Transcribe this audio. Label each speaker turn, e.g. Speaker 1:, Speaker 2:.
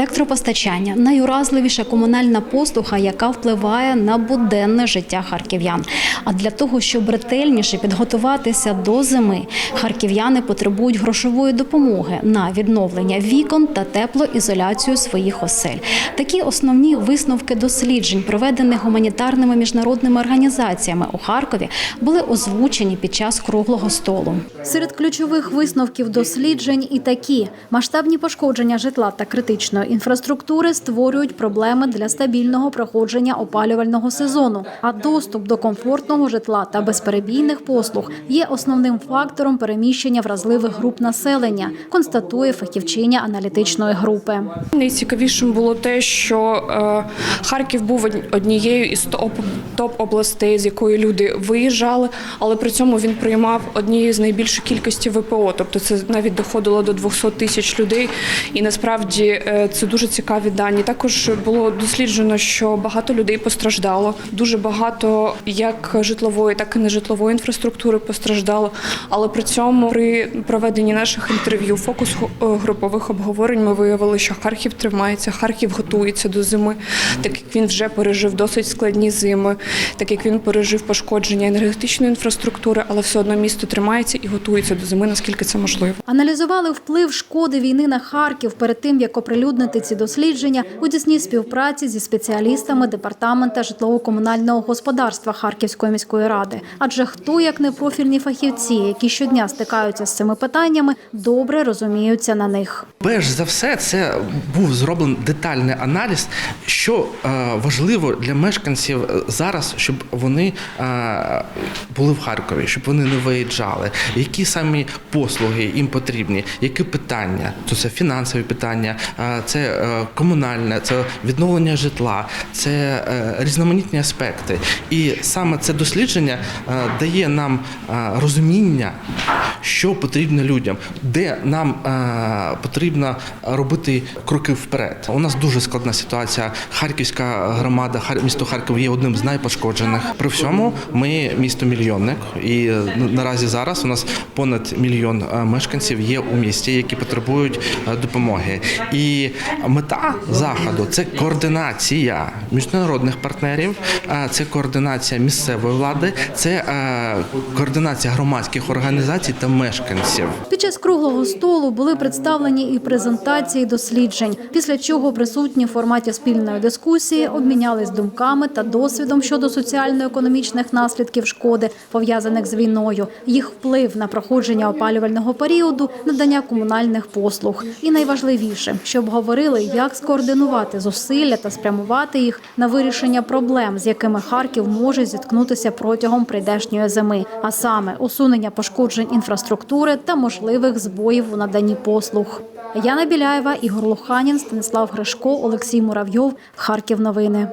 Speaker 1: Електропостачання найуразливіша комунальна послуга, яка впливає на буденне життя харків'ян. А для того, щоб ретельніше підготуватися до зими, харків'яни потребують грошової допомоги на відновлення вікон та теплоізоляцію своїх осель. Такі основні висновки досліджень, проведених гуманітарними міжнародними організаціями у Харкові, були озвучені під час круглого столу. Серед ключових висновків досліджень і такі масштабні пошкодження житла та критичної інфраструктури створюють проблеми для стабільного проходження опалювального сезону. А доступ до комфортного житла та безперебійних послуг є основним фактором переміщення вразливих груп населення, констатує фахівчиня аналітичної групи.
Speaker 2: Найцікавішим було те, що е, Харків був однією із топ, областей, з якої люди виїжджали, але при цьому він приймав однією з найбільшої кількості ВПО. Тобто це навіть доходило до 200 тисяч людей. І насправді е, це дуже цікаві дані. Також було досліджено, що багато людей постраждало. Дуже багато як житлової, так і нежитлової інфраструктури постраждало. Але при цьому при проведенні наших інтерв'ю, фокус е, групових обговорень, ми виявили, що Харків тримається, Харків готується до зими, так як він вже пережив досить складні зими, так як він пережив пошкодження енергетичної інфраструктури, але все одно місто тримається і готується до зими, наскільки це можливо.
Speaker 1: Аналізували вплив шкоди війни на Харків перед тим, як оприлюднити ці дослідження у тісній співпраці зі спеціалістами департамента житлово-комунального господарства Харківської міської ради. Адже хто, як не профільні фахівці, які щодня стикаються з цими питаннями, добре розуміються на них.
Speaker 3: Перш за все, це був зроблений детальний аналіз, що е, важливо для мешканців е, зараз, щоб вони е, були в Харкові, щоб вони не виїжджали. Які самі послуги їм потрібні, які питання? То це фінансові питання, е, це е, комунальне, це відновлення житла, це е, різноманітні аспекти. І саме це дослідження е, дає нам розуміння, що потрібно людям, де нам потрібно робити кроки вперед. У нас дуже складна ситуація. Харківська громада, місто Харків є одним з найпошкоджених. При всьому ми місто мільйонник, і наразі зараз у нас понад мільйон мешканців є у місті, які потребують допомоги. І мета заходу це координація міжнародних партнерів, це координація місцевої влади, це е, координація громадських організацій та мешканців.
Speaker 1: Під час круглого столу були представлені і презентації досліджень, після чого присутні в форматі спільної дискусії обмінялись думками та досвідом щодо соціально-економічних наслідків шкоди, пов'язаних з війною, їх вплив на проходження опалювального періоду, надання комунальних послуг. І найважливіше, щоб говорили, як скоординувати зусилля та спрямувати їх на вирішення проблем, з якими Харків може зіткнутися протягом прийдешньої зими, а саме усунення пошкоджень інфраструктури та можливих збоїв у наданні послуг. Яна Біляєва, Ігор Луханін, Станислав Гришко, Олексій Муравйов. Харків. Новини.